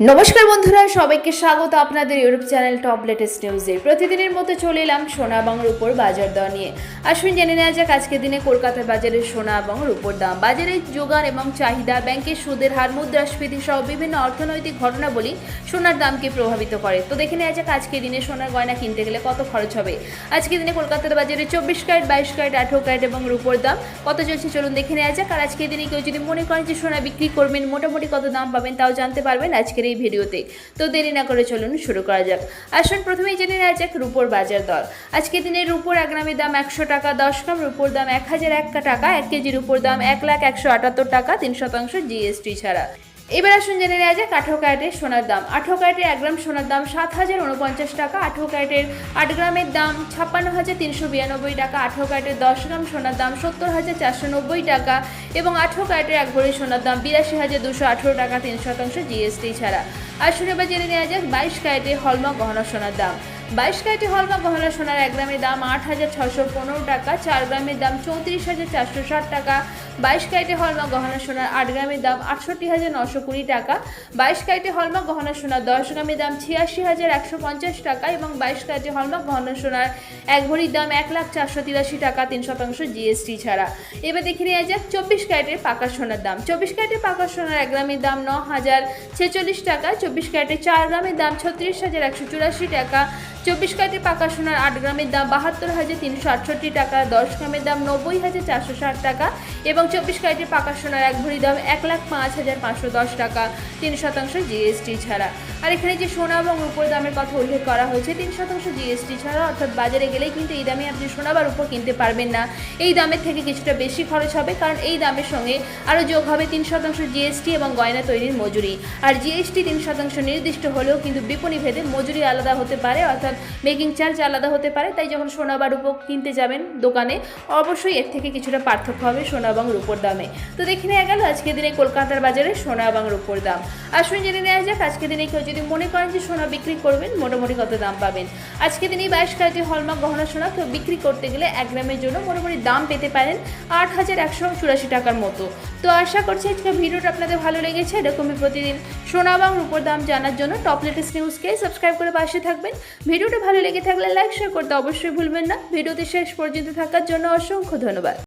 নমস্কার বন্ধুরা, সবাইকে স্বাগত আপনাদের ইউটিউব চ্যানেল টপ লেটেস্ট নিউজে। প্রতিদিনের মতো চলে এলাম সোনা এবং রূপোর বাজার দর নিয়ে। আসুন জেনে নেওয়া যাক, আজকের দিনে কলকাতার বাজারে সোনা এবং রূপোর দাম। বাজারের যোগান এবং চাহিদা ব্যাংকের সুদের হার, মুদ্রাস্ফীতি সহ বিভিন্ন অর্থনৈতিক ঘটনাবলী সোনার দামকে প্রভাবিত করে। তো দেখে নেওয়া যাক, আজকের দিনে সোনার গয়না কিনতে গেলে কত খরচ হবে। আজকের দিনে কলকাতার বাজারে চব্বিশ ক্যারেট, বাইশ ক্যারেট, আঠেরো ক্যারেট এবং রূপোর দাম কত চলছে চলুন দেখে নেওয়া যাক। আর আজকের দিনে কেউ যদি মনে করেন যে সোনা বিক্রি করবেন, মোটামুটি কত দাম পাবেন তাও জানতে পারবেন। আজকের এই ভিডিওতে। তো দেরি না করে চলুন শুরু করা যাক। আসুন প্রথমেই জেনে নেওয়া যাক রুপোর বাজার দর। আজকের দিনে রুপোর এক গ্রামের দাম একশো টাকা, দশ গ্রাম রুপোর দাম এক হাজার এক টাকা, এক কেজি রুপোর দাম এক লাখ একশো আটাত্তর টাকা, তিন শতাংশ জিএসটি ছাড়া। এবার আসুন জেনে নেওয়া যাক আঠেরো ক্যারেটের সোনার দাম। আঠেরো ক্যারেটের এক গ্রাম সোনার দাম সাত হাজার উনপঞ্চাশ টাকা, আঠেরো ক্যারেটের আট গ্রামের দাম ছাপ্পান্ন হাজার তিনশো বিরানব্বই টাকা, আঠেরো ক্যারেটের দশ গ্রাম সোনার দাম সত্তর হাজার চারশো নব্বই টাকা এবং আঠেরো ক্যারেটের এক ভরি সোনার দাম বিরাশি হাজার দুশো আঠেরো টাকা, তিন শতাংশ জিএসটি ছাড়া। আসুন এবার জেনে নেওয়া যাক বাইশ ক্যারেটের হলমা গহনা সোনার দাম। বাইশ ক্যারেটে হলমা গহনা সোনার এক গ্রামের দাম আট হাজার ছশো পনেরো টাকা, চার গ্রামের দাম চৌত্রিশ হাজার চারশো ষাট টাকা। বাইশ ক্যারেটে হলমা গহনা সোনার আট গ্রামের দাম আটষট্টি হাজার নশো কুড়ি টাকা। বাইশ ক্যারেটে হলমা গহনা সোনার দশ গ্রামের দাম ছিয়াশি হাজার একশো পঞ্চাশ টাকা এবং বাইশ ক্যারেটে হলমা গহনা সোনার এক ভরির দাম এক লাখ চারশো তিরাশি টাকা, তিন শতাংশ জিএসটি ছাড়া। এবার দেখে নেওয়া যাক চব্বিশ ক্যারেটের পাকা সোনার দাম। চব্বিশ ক্যারেটের পাকা সোনার এক গ্রামের দাম ন হাজার ছেচল্লিশ টাকা, চব্বিশ ক্যারেটের চার গ্রামের দাম ছত্রিশ হাজার একশো চুরাশি টাকা চব্বিশ ক্যারেটের পাকা সোনার আট গ্রামের দাম বাহাত্তর হাজার তিনশো আটষট্টি টাকা, দশ গ্রামের দাম নব্বই হাজার চারশো ষাট টাকা এবং চব্বিশ ক্যারেটের পাকা সোনার এক ভরি দাম এক লাখ পাঁচ হাজার পাঁচশো দশ টাকা, তিন শতাংশ জিএসটি ছাড়া। আর এখানে যে সোনা এবং রূপোর দামের কথা উল্লেখ করা হয়েছে, তিন শতাংশ জিএসটি ছাড়া অর্থাৎ বাজারে গেলেই কিন্তু এই দামে আপনি সোনা বা রূপো কিনতে পারবেন না। এই দামের থেকে কিছুটা বেশি খরচ হবে কারণ এই দামের সঙ্গে আরও যোগ হবে তিন শতাংশ জিএসটি এবং গয়না তৈরির মজুরি। আর জিএসটি তিন শতাংশ নির্দিষ্ট হলেও কিন্তু বিপণী ভেদে মজুরি আলাদা হতে পারে, অর্থাৎ মেকিং চার্জ আলাদা হতে পারে, তাই যখন সোনা বা রূপো কিনতে যাবেন দোকানে, অবশ্যই এর থেকে কিছুটা পার্থক্য হবে সোনা এবং রূপোর দামে। তো দেখে নেওয়া গেল আজকের দিনে কলকাতার বাজারে সোনা এবং রূপোর দাম। আসুন জেনে নেওয়া যাক, আজকের দিনে কেউ যদি মনে করেন যে সোনা বিক্রি করবেন, মোটামুটি কত দাম পাবেন? আজকের দিনে বাইশ কাজে হলমার্ক গহনা সোনা কেউ বিক্রি করতে গেলে এক গ্রামের জন্য মোটামুটি দাম পেতে পারেন আট হাজার একশো চুরাশি টাকার মতো। তো আশা করছি আজকে ভিডিওটা আপনাদের ভালো লেগেছে। এরকমই প্রতিদিন সোনা এবং রূপোর দাম জানার জন্য টপ লেটেস্ট নিউজকে সাবস্ক্রাইব করে পাশে থাকবেন। ভিডিওটা ভালো লেগে থাকলে লাইক শেয়ার করতে অবশ্যই ভুলবেন না। ভিডিওতে শেষ পর্যন্ত থাকার জন্য অসংখ্য ধন্যবাদ।